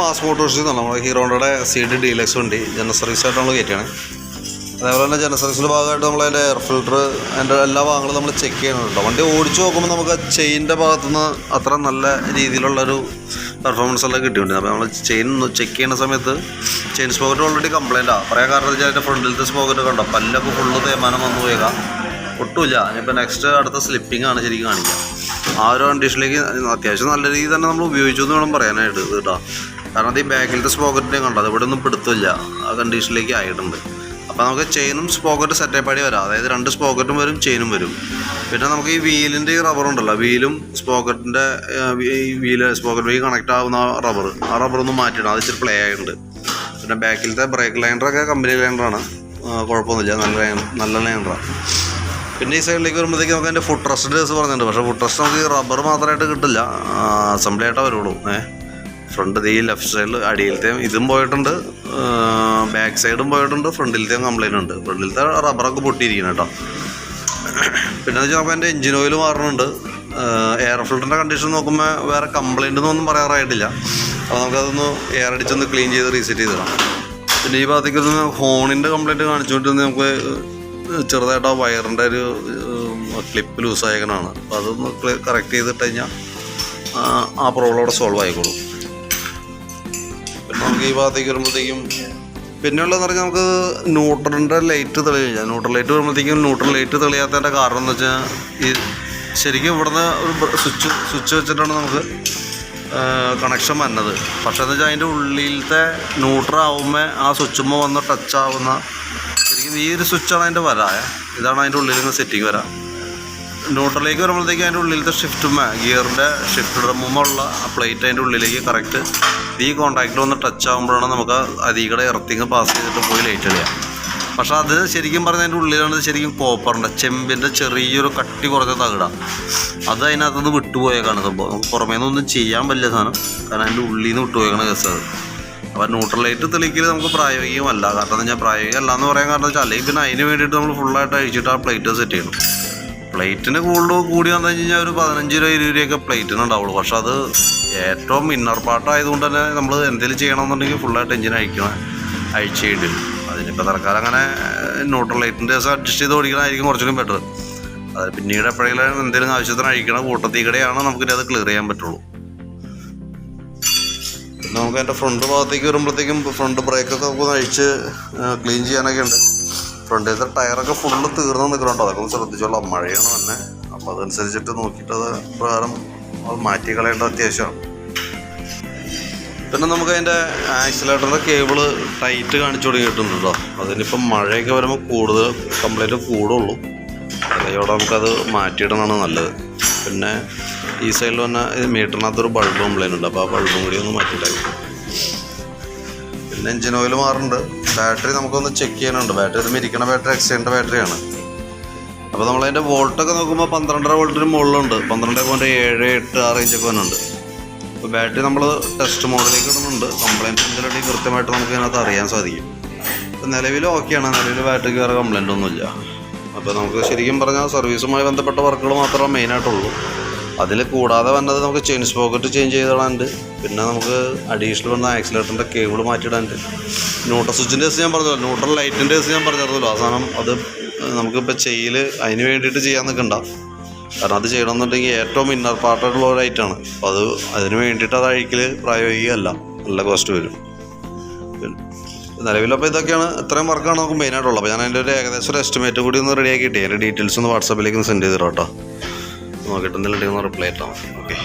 Mass മോട്ടോഴ്സിൽ നിന്നാണ് നമ്മുടെ ഹീറോണ്ടയുടെ സി ഡി ഡീലക്സ് വണ്ടി ജനറൽ സർവീസ് ആയിട്ട് നമ്മൾ കയറ്റിയാണ് അതേപോലെ തന്നെ ജനറൽ സർവീസിന്റെ ഭാഗമായിട്ട് നമ്മൾ അതിന്റെ എയർ ഫിൽട്ടർ അതിന്റെ എല്ലാ ഭാഗങ്ങളും നമ്മൾ ചെക്ക് ചെയ്യുന്നുണ്ട് വണ്ടി ഓടിച്ചു നോക്കുമ്പോൾ നമുക്ക് ചെയിന്റെ ഭാഗത്തുനിന്ന് അത്ര നല്ല രീതിയിലുള്ളൊരു പെർഫോമൻസ് എല്ലാം കിട്ടിയിട്ടുണ്ട്. അപ്പോൾ നമ്മൾ ചെയിൻ ചെക്ക് ചെയ്യുന്ന സമയത്ത് ചെയിൻ സ്പോക്കറ്റ് ഓൾറെഡി കംപ്ലൈന്റാണ് പറയാൻ കാരണം വെച്ചാൽ അതിന്റെ ഫ്രണ്ടിലത്തെ സ്പോക്കറ്റ് കണ്ടോ? പല്ലൊക്കെ ഫുള്ള് തേമാനം വന്നു പോയേക്കാം. ഒട്ടുമില്ല. ഇനിയിപ്പോൾ നെക്സ്റ്റ് അടുത്ത സ്ലിപ്പിംഗ് ആണ് ശരിക്കും കാണിക്കുക ആ ഒരു കണ്ടീഷനിലേക്ക് അത്യാവശ്യം നല്ല രീതിയിൽ തന്നെ നമ്മൾ ഉപയോഗിച്ചു എന്ന് വേണം പറയാനായിട്ട് ഇത് കേട്ടോ. കാരണം അത് ഈ ബാക്കിലത്തെ സ്പോക്കറ്റിനെ കണ്ടോ. അത് ഇവിടെ ഒന്നും പിടുത്തില്ല. ആ കണ്ടീഷനിലേക്ക് ആയിട്ടുണ്ട്. അപ്പോൾ നമുക്ക് ചെയിനും സ്പോക്കറ്റ് സെറ്റപ്പാടി വരാം. അതായത് രണ്ട് സ്പോക്കറ്റും വരും ചെയിനും വരും. പിന്നെ നമുക്ക് ഈ വീലിന്റെ ഈ റബ്ബർ ഉണ്ടല്ലോ. വീലും സ്പോക്കറ്റിന്റെ ഈ വീൽ സ്പോക്കറ്റ് വീ കണക്ട് ആവുന്ന റബ്ബർ ആ റബ്ബർ ഒന്ന് അത് ഇച്ചിരി പ്ലേ ആയിട്ടുണ്ട്. പിന്നെ ബാക്കിലത്തെ ബ്രേക്ക് ലൈനറൊക്കെ കമ്പനി ലൈനറാണ് കുഴപ്പമൊന്നുമില്ല. നല്ല നല്ല ലൈനറാണ് പിന്നെ ഈ സൈഡിലേക്ക് വരുമ്പോഴത്തേക്ക് നമുക്ക് അതിന്റെ ഫുഡ് ട്രസ്റ്റ് പറഞ്ഞിട്ടുണ്ട്. പക്ഷേ ഫുഡ് ട്രസ്റ്റ് നമുക്ക് ഈ റബ്ബർ മാത്രമായിട്ട് കിട്ടില്ല. അസംബ്ലി ആയിട്ടേ വരുള്ളൂ. ഏഹ് ഫ്രണ്ട് ഈ ലെഫ്റ്റ് സൈഡിൽ അടിയിലത്തെ ഇതും പോയിട്ടുണ്ട് ബാക്ക് സൈഡും പോയിട്ടുണ്ട് ഫ്രണ്ടിലത്തെയും കംപ്ലൈന്റ് ഉണ്ട്. ഫ്രണ്ടിലത്തെ റബ്ബറൊക്കെ പൊട്ടിയിരിക്കണം കേട്ടോ. പിന്നെ വെച്ചാൽ നമുക്ക് എന്റെ എഞ്ചിൻ ഓയിൽ മാറുന്നുണ്ട് എയർ ഫിൽറ്ററിന്റെ കണ്ടീഷൻ നോക്കുമ്പോൾ വേറെ കംപ്ലൈന്റ് ഒന്നും പറയാറായിട്ടില്ല. അപ്പോൾ നമുക്കതൊന്ന് എയർ അടിച്ചൊന്ന് ക്ലീൻ ചെയ്ത് റീസെറ്റ് ചെയ്തിടാം പിന്നെ ഈ ഭാഗത്തേക്ക് ഒന്ന് ഹോണിന്റെ കംപ്ലൈന്റ് കാണിച്ചുകൊണ്ട് നമുക്ക് ചെറുതായിട്ട് ആ വയറിന്റെ ഒരു ക്ലിപ്പ് ലൂസായേക്കണാണ് അപ്പോൾ അതൊന്ന് കറക്റ്റ് ചെയ്തിട്ട് കഴിഞ്ഞാൽ ആ പ്രോബ്ലം അവിടെ സോൾവ് ആയിക്കോളും. നമുക്ക് ഈ ഭാഗത്തേക്ക് പിന്നെയുള്ളതെന്ന് പറഞ്ഞാൽ നമുക്ക് ന്യൂട്രലിന്റെ ലൈറ്റ് തെളിയില്ല. ന്യൂട്രൽ ലൈറ്റ് വരുമ്പോഴത്തേക്കും ന്യൂട്രൽ ലൈറ്റ് തെളിയാത്തതിന്റെ കാരണം എന്ന് വെച്ചാൽ ഈ ശരിക്കും ഇവിടുന്ന് ഒരു സ്വിച്ച് സ്വിച്ച് വെച്ചിട്ടാണ് നമുക്ക് കണക്ഷൻ വന്നത്. പക്ഷേ എന്ന് വെച്ചാൽ അതിന്റെ ഉള്ളിലത്തെ ന്യൂട്രൽ ആവുമ്പോൾ ആ സ്വിച്ചുമ്പോൾ വന്ന് ടച്ച് ആവുന്ന ശരിക്കും ഈ ഒരു സ്വിച്ചാണ് അതിന്റെ വര. ഇതാണ് അതിന്റെ ഉള്ളിൽ നിന്ന് സെറ്റിംഗ് വരാം. ന്യൂട്രലിലേക്ക് വരുമ്പോഴത്തേക്കും അതിന്റെ ഉള്ളിലത്തെ ഷിഫ്റ്റുമ്മ ഗിയറിന്റെ ഷിഫ്റ്റ് ഡ്രമ്മുള്ള പ്ലേറ്റ് അതിന്റെ ഉള്ളിലേക്ക് കറക്റ്റ് ഈ കോൺടാക്റ്റിൽ വന്ന് ടച്ച് ആകുമ്പോഴാണ് നമുക്ക് അരികടെ എർത്തിങ് പാസ് ചെയ്തിട്ട് പോയി ലൈറ്റ് അടിയാം. പക്ഷെ അത് ശരിക്കും പറഞ്ഞാൽ അതിന്റെ ഉള്ളിലാണ് ശരിക്കും കോപ്പറിന്റെ ചെമ്പിന്റെ ചെറിയൊരു കട്ടി കുറഞ്ഞ തകിടാണ് അത് അതിനകത്തുനിന്ന് വിട്ടുപോയേക്കാണ് സംഭവം. നമുക്ക് പുറമേ നിന്നൊന്നും ചെയ്യാൻ പറ്റില്ല സാധനം. കാരണം അതിന്റെ ഉള്ളിൽ നിന്ന് വിട്ടുപോയേക്കണ കേസ് അത്. അപ്പോൾ ന്യൂട്രൽ ലൈറ്റ് തെളിക്കൽ നമുക്ക് പ്രായോഗികമല്ല. കാരണം എന്ന് വെച്ചാൽ പ്രായോഗികമല്ല എന്ന് പറയാൻ കാരണം വെച്ചാൽ അല്ലെങ്കിൽ പിന്നെ അതിന് വേണ്ടിയിട്ട് നമ്മൾ ഫുള്ളായിട്ട് അഴിച്ചിട്ട് ആ പ്ലേറ്റ് സെറ്റ് ചെയ്യണം. പ്ലേറ്റിന് കൂടുതൽ കൂടി വന്നു കഴിഞ്ഞാൽ ഒരു പതിനഞ്ച് രൂപ ഇരുപത് രൂപയൊക്കെ പ്ലേറ്റിന് ഉണ്ടാവുള്ളൂ. പക്ഷെ അത് ഏറ്റവും ഇന്നർ പാർട്ടായതുകൊണ്ട് തന്നെ നമ്മൾ എന്തെങ്കിലും ചെയ്യണമെന്നുണ്ടെങ്കിൽ ഫുള്ളായിട്ട് എഞ്ചിൻ അഴിക്കണം അഴിച്ചേണ്ടി വരും അതിനിപ്പോൾ തൽക്കാലം അങ്ങനെ ന്യൂട്രൽ ലൈറ്റിന്റെ ദിവസം അഡ്ജസ്റ്റ് ചെയ്ത് ഓടിക്കണമായിരിക്കും കുറച്ചുകൂടി ബെറ്റർ അത് പിന്നീട് എപ്പോഴെങ്കിലും എന്തെങ്കിലും ആവശ്യത്തിന് അഴിക്കണ കൂട്ടത്തീക്കടെയാണ് നമുക്കിനി അത് ക്ലിയർ ചെയ്യാൻ പറ്റുള്ളൂ. പിന്നെ നമുക്ക് അതിന്റെ ഫ്രണ്ട് ഭാഗത്തേക്ക് വരുമ്പോഴത്തേക്കും ഫ്രണ്ട് ബ്രേക്കൊക്കെ നമുക്ക് അഴിച്ച് ക്ലീൻ ചെയ്യാനൊക്കെ ഉണ്ട്. ഫ്രണ്ടിലത്തെ ടയറൊക്കെ ഫുള്ള് തീർന്ന് നിൽക്കുന്നുണ്ടോ. അതൊക്കെ ഒന്ന് ശ്രദ്ധിച്ചോളാം. മഴയാണ് തന്നെ. അപ്പോൾ അതനുസരിച്ചിട്ട് നോക്കിയിട്ട് അത് പ്രകാരം അത് മാറ്റി കളയേണ്ട അത്യാവശ്യമാണ്. പിന്നെ നമുക്ക് അതിന്റെ ആക്സിലേറ്ററിന്റെ കേബിൾ ടൈറ്റ് കാണിച്ചു തുടങ്ങിയിട്ടുണ്ട് കേട്ടോ. അതിനിപ്പം മഴയൊക്കെ വരുമ്പോൾ കൂടുതൽ കംപ്ലൈന്റ് കൂടുള്ളൂ. അതോടെ നമുക്കത് മാറ്റിയിടുന്നതാണ് നല്ലത്. പിന്നെ ഈ സൈഡിൽ വന്ന മീറ്ററിനകത്തൊരു ബൾബ് കംപ്ലൈന്റ് ഉണ്ട്. അപ്പോൾ ആ ബൾബും കൂടി ഒന്ന് മാറ്റിയിട്ടായി പിന്നെ എഞ്ചിൻ ഓയിൽ മാറുന്നുണ്ട്. ബാറ്ററി നമുക്കൊന്ന് ചെക്ക് ചെയ്യാനുണ്ട്. ബാറ്ററി ഇത് മിരിക്കണ ബാറ്ററി എക്സ്റ്റേന്റെ ബാറ്ററിയാണ് അപ്പോൾ നമ്മളതിന്റെ വോൾട്ടൊക്കെ നോക്കുമ്പോൾ പന്ത്രണ്ടര വോൾട്ടിന് മുകളിലുണ്ട്. പന്ത്രണ്ട് പോയിന്റ് ഏഴ് എട്ട് ആ റേഞ്ചൊക്കെ വന്നുണ്ട് അപ്പോൾ ബാറ്ററി നമ്മൾ ടെസ്റ്റ് മോഡലിലേക്ക് ഇടുന്നുണ്ട്. കംപ്ലൈന്റ് എന്തെങ്കിലും കൃത്യമായിട്ട് നമുക്ക് ഇതിനകത്ത് അറിയാൻ സാധിക്കും. അപ്പോൾ നിലവിൽ ഓക്കെയാണ് നിലവിൽ ബാറ്ററിക്ക് വേറെ കംപ്ലൈന്റ് ഒന്നുമില്ല. അപ്പോൾ നമുക്ക് ശരിക്കും പറഞ്ഞാൽ സർവീസുമായി ബന്ധപ്പെട്ട വർക്കുകൾ മാത്രമേ മെയിനായിട്ടുള്ളൂ അതിൽ കൂടാതെ വന്നത് നമുക്ക് ചെയിൻ സ്പോക്കറ്റ് ചേഞ്ച് ചെയ്തിടാനുണ്ട് പിന്നെ നമുക്ക് അഡീഷണൽ വന്ന ആക്സിലേറ്ററിന്റെ കേബിൾ മാറ്റിയിടാനുണ്ട് ന്യൂട്രൽ സ്വിച്ചിന്റെ ഞാൻ പറഞ്ഞല്ലോ. ന്യൂട്രൽ ലൈറ്റിന്റെ കേസ് ഞാൻ പറഞ്ഞിരുന്നല്ലോ അവസാനം അത് നമുക്കിപ്പോൾ ചെയ്യൽ അതിന് വേണ്ടിയിട്ട് ചെയ്യാൻ നിൽക്കണ്ട. കാരണം അത് ചെയ്യണമെന്നുണ്ടെങ്കിൽ ഏറ്റവും ഇന്നർ പാർട്ടായിട്ടുള്ള ഒരു ഐറ്റാണ് അപ്പോൾ അത് അതിന് വേണ്ടിയിട്ട് അത് അഴിക്കൽ പ്രായോഗികമല്ല. നല്ല കോസ്റ്റ് വരും. നിലവിലപ്പോൾ ഇതൊക്കെയാണ് ഇത്രയും വർക്കാണ് നമുക്ക് മെയിനായിട്ടുള്ളത് അപ്പോൾ ഞാൻ അതിന്റെ ഒരു ഏകദേശം ഒരു എസ്റ്റിമേറ്റ് കൂടി ഒന്ന് റെഡിയാക്കിയിട്ട് അതിന്റെ ഡീറ്റെയിൽസ് ഒന്ന് വാട്സാപ്പിലേക്ക് ഒന്ന് സെൻഡ് ചെയ്തിട്ടോ നോക്കിയിട്ട് എന്തെങ്കിലും റിപ്ലൈ ഇട്ടാൽ മതി ഓക്കെ.